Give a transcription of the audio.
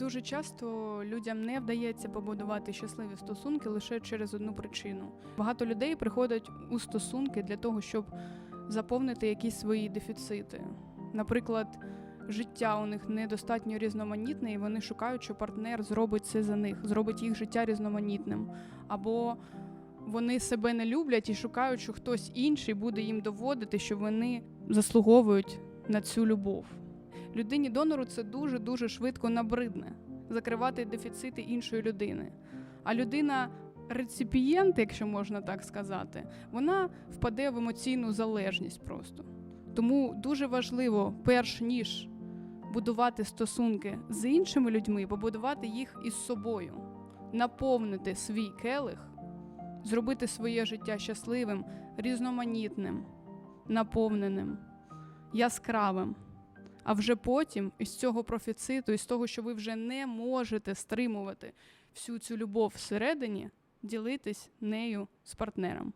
Дуже часто людям не вдається побудувати щасливі стосунки лише через одну причину. Багато людей приходять у стосунки для того, щоб заповнити якісь свої дефіцити. Наприклад, життя у них недостатньо різноманітне, і вони шукають, що партнер зробить це за них, зробить їх життя різноманітним. Або вони себе не люблять і шукають, що хтось інший буде їм доводити, що вони заслуговують на цю любов. Людині донору це дуже дуже швидко набридне закривати дефіцити іншої людини. А людина реципієнт, якщо можна так сказати, вона впаде в емоційну залежність просто. Тому дуже важливо, перш ніж будувати стосунки з іншими людьми, побудувати їх із собою, наповнити свій келих, зробити своє життя щасливим, різноманітним, наповненим, яскравим. А вже потім із цього профіциту, із того, що ви вже не можете стримувати всю цю любов всередині, ділитись нею з партнером.